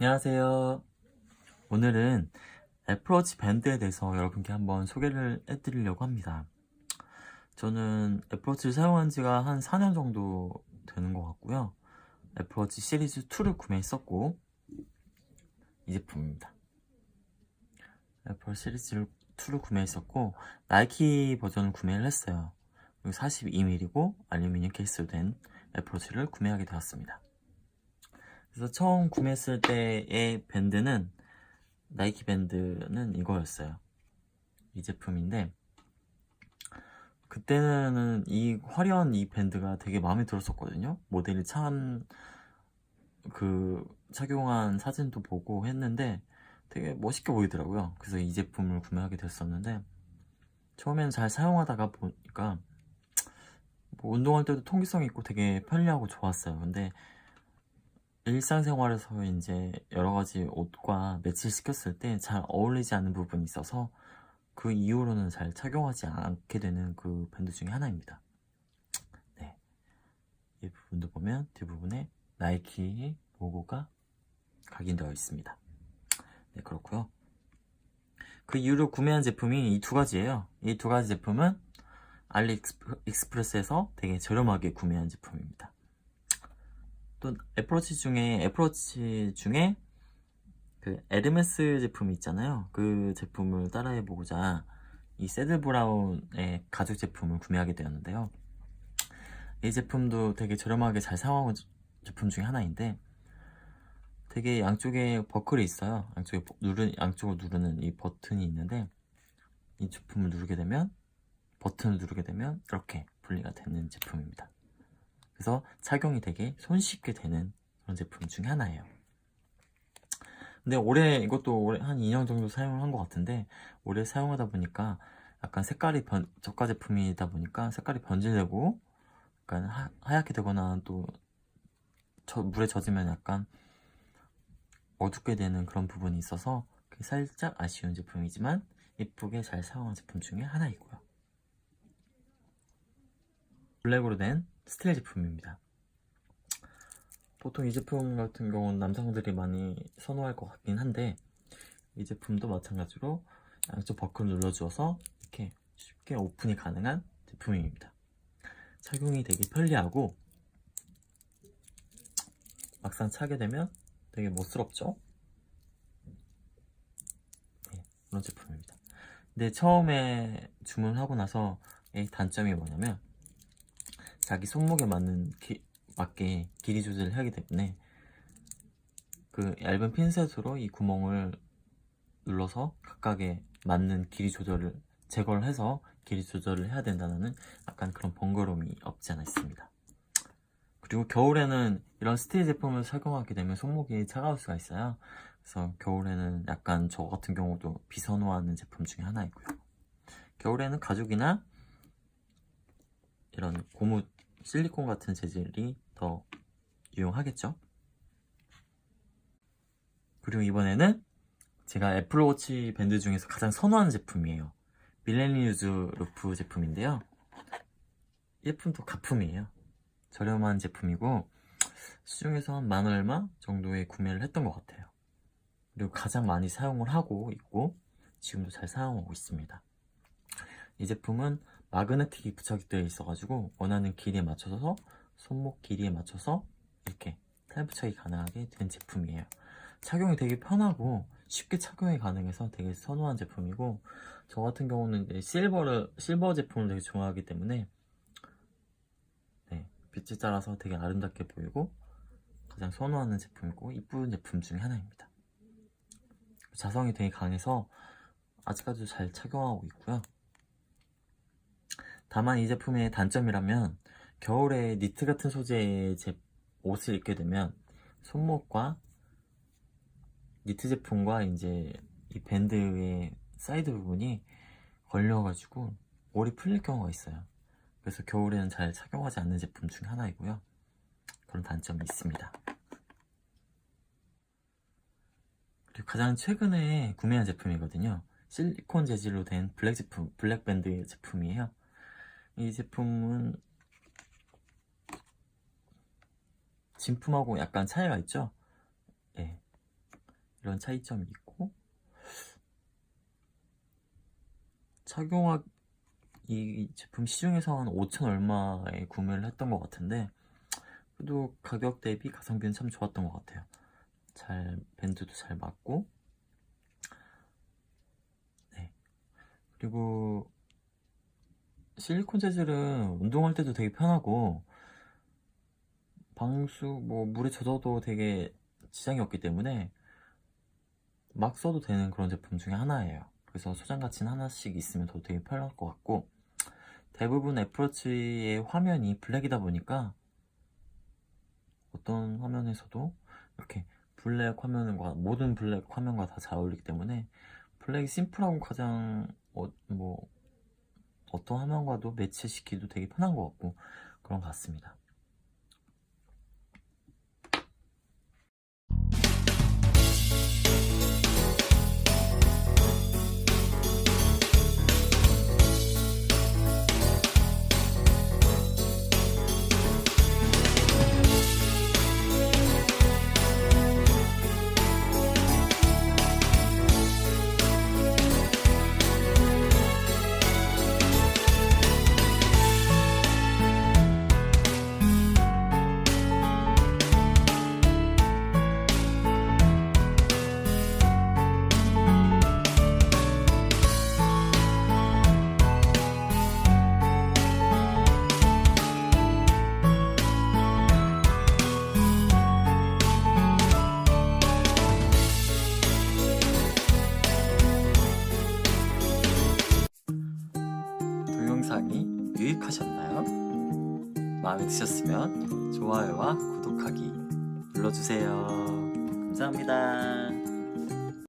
안녕하세요. 오늘은 애플워치 밴드에 대해서 여러분께 한번 소개를 해드리려고 합니다. 저는 애플워치를 사용한 지가 한 4년 정도 되는 것 같고요. 애플워치 시리즈 2를 구매했었고, 이 제품입니다. 애플 시리즈 2를 구매했었고, 나이키 버전을 구매를 했어요. 42mm고 알루미늄 케이스로 된 애플워치를 구매하게 되었습니다. 그래서 처음 구매했을 때의 밴드는 나이키 밴드는 이거였어요. 이 제품인데 그때는 이 화려한 이 밴드가 되게 마음에 들었었거든요. 모델이 참 그 착용한 사진도 보고 했는데 되게 멋있게 보이더라고요. 그래서 이 제품을 구매하게 됐었는데 처음엔 잘 사용하다가 보니까 뭐 운동할 때도 통기성 있고 되게 편리하고 좋았어요. 근데 일상생활에서 이제 여러 가지 옷과 매치시켰을 때 잘 어울리지 않는 부분이 있어서 그 이후로는 잘 착용하지 않게 되는 그 밴드 중에 하나입니다. 네. 이 부분도 보면 뒷부분에 나이키 로고가 각인되어 있습니다. 네, 그렇고요. 그 이후로 구매한 제품이 이 두 가지예요. 이 두 가지 제품은 알리익스프레스에서 되게 저렴하게 구매한 제품입니다. 또 애플워치 중에 애플워치 중에 그 에르메스 제품이 있잖아요. 그 제품을 따라해 보고자 이 새들 브라운의 가죽 제품을 구매하게 되었는데요. 이 제품도 되게 저렴하게 잘 사용하고 제품 중에 하나인데 되게 양쪽에 버클이 있어요. 양쪽에 누르 양쪽을 누르는 이 버튼이 있는데 이 제품을 누르게 되면 버튼을 누르게 되면 이렇게 분리가 되는 제품입니다. 그래서 착용이 되게 손쉽게 되는 그런 제품 중에 하나예요. 근데 올해 이것도 올해 한 2년 정도 사용을 한 것 같은데 올해 사용하다 보니까 약간 색깔이 변, 저가 제품이다 보니까 색깔이 변질되고 약간 하, 하얗게 되거나 또 저, 물에 젖으면 약간 어둡게 되는 그런 부분이 있어서 살짝 아쉬운 제품이지만 이쁘게 잘 사용한 제품 중에 하나이고요. 블랙으로 된 스틸 제품입니다. 보통 이 제품 같은 경우는 남성들이 많이 선호할 것 같긴 한데 이 제품도 마찬가지로 양쪽 버클 눌러주어서 이렇게 쉽게 오픈이 가능한 제품입니다. 착용이 되게 편리하고 막상 차게 되면 되게 멋스럽죠? 네, 그런 제품입니다. 근데 처음에 주문하고 나서 의 단점이 뭐냐면 자기 손목에 맞는 기, 맞게 길이 조절을 하기 때문에 그 얇은 핀셋으로 이 구멍을 눌러서 각각에 맞는 길이 조절을 제거를 해서 길이 조절을 해야 된다는 약간 그런 번거로움이 없지 않아 있습니다. 그리고 겨울에는 이런 스틸 제품을 착용하게 되면 손목이 차가울 수가 있어요. 그래서 겨울에는 약간 저 같은 경우도 비선호하는 제품 중에 하나이고요. 겨울에는 가죽이나 이런 고무 실리콘 같은 재질이 더 유용하겠죠? 그리고 이번에는 제가 애플워치 밴드 중에서 가장 선호하는 제품이에요. 밀레니우즈 루프 제품인데요. 이 제품도 가품이에요. 저렴한 제품이고 시중에서 한 만 얼마 정도에 구매를 했던 것 같아요. 그리고 가장 많이 사용을 하고 있고 지금도 잘 사용하고 있습니다. 이 제품은 마그네틱이 부착되어 있어가지고 원하는 길이에 맞춰서 손목 길이에 맞춰서 이렇게 탈 부착이 가능하게 된 제품이에요. 착용이 되게 편하고 쉽게 착용이 가능해서 되게 선호한 제품이고 저 같은 경우는 실버를 실버 제품을 되게 좋아하기 때문에 네, 빛이 따라서 되게 아름답게 보이고 가장 선호하는 제품이고 이쁜 제품 중에 하나입니다. 자성이 되게 강해서 아직까지도 잘 착용하고 있고요. 다만 이 제품의 단점이라면 겨울에 니트 같은 소재의 제 옷을 입게 되면 손목과 니트 제품과 이제 이 밴드의 사이드 부분이 걸려가지고 올이 풀릴 경우가 있어요. 그래서 겨울에는 잘 착용하지 않는 제품 중 하나이고요. 그런 단점이 있습니다. 그리고 가장 최근에 구매한 제품이거든요. 실리콘 재질로 된 블랙 제품, 블랙 밴드 제품이에요. 이 제품은 진품하고 약간 차이가 있죠? 예. 이런 차이점이 있고 착용하 이 제품 시중에서 한 5천 얼마에 구매를 했던 것 같은데 그래도 가격 대비 가성비는 참 좋았던 것 같아요. 잘 밴드도 잘 맞고 네 그리고 실리콘 재질은 운동할 때도 되게 편하고 방수 뭐 물에 젖어도 되게 지장이 없기 때문에 막 써도 되는 그런 제품 중에 하나예요. 그래서 소장 가치는 하나씩 있으면 더 되게 편할 것 같고 대부분 애플워치의 화면이 블랙이다 보니까 어떤 화면에서도 이렇게 블랙 화면과 모든 블랙 화면과 다 잘 어울리기 때문에 블랙이 심플하고 가장 어, 뭐 어떤 화면과도 매치시키기도 되게 편한 것 같고 그런 것 같습니다. 유익하셨나요? 마음에 드셨으면 좋아요와 구독하기 눌러주세요. 감사합니다.